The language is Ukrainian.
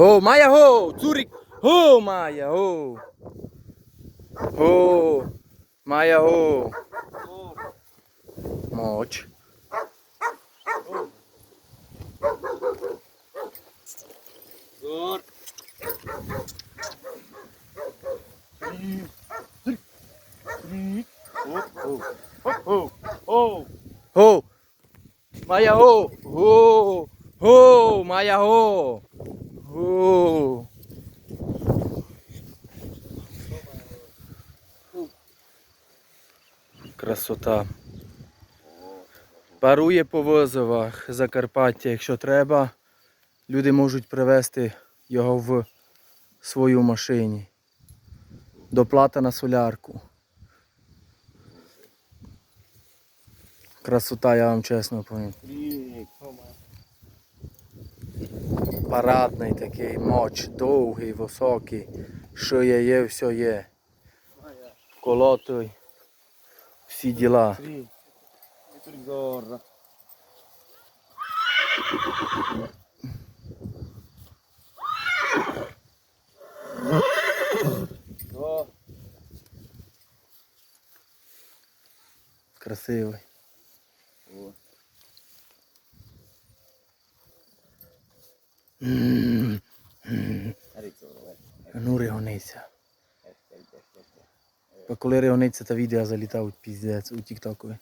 Ho, Maia, ho! Zurich! Ho, Maia, ho! Ho! Maia, ho! Moc. Good. Oh, oh, oh, Maya, oh, oh, oh, Maya, oh. Го! Красота. Парує по визовах Закарпаття, якщо треба, люди можуть привезти його в свою машині. Доплата на солярку. Красота, я вам чесно повім. Парадний такий моч, довгий, високий. Що є, є, все є. Колотий. Всі діла. Красивий. Ну. Бо коли регониться, та відео залітають піздець у тіктокові.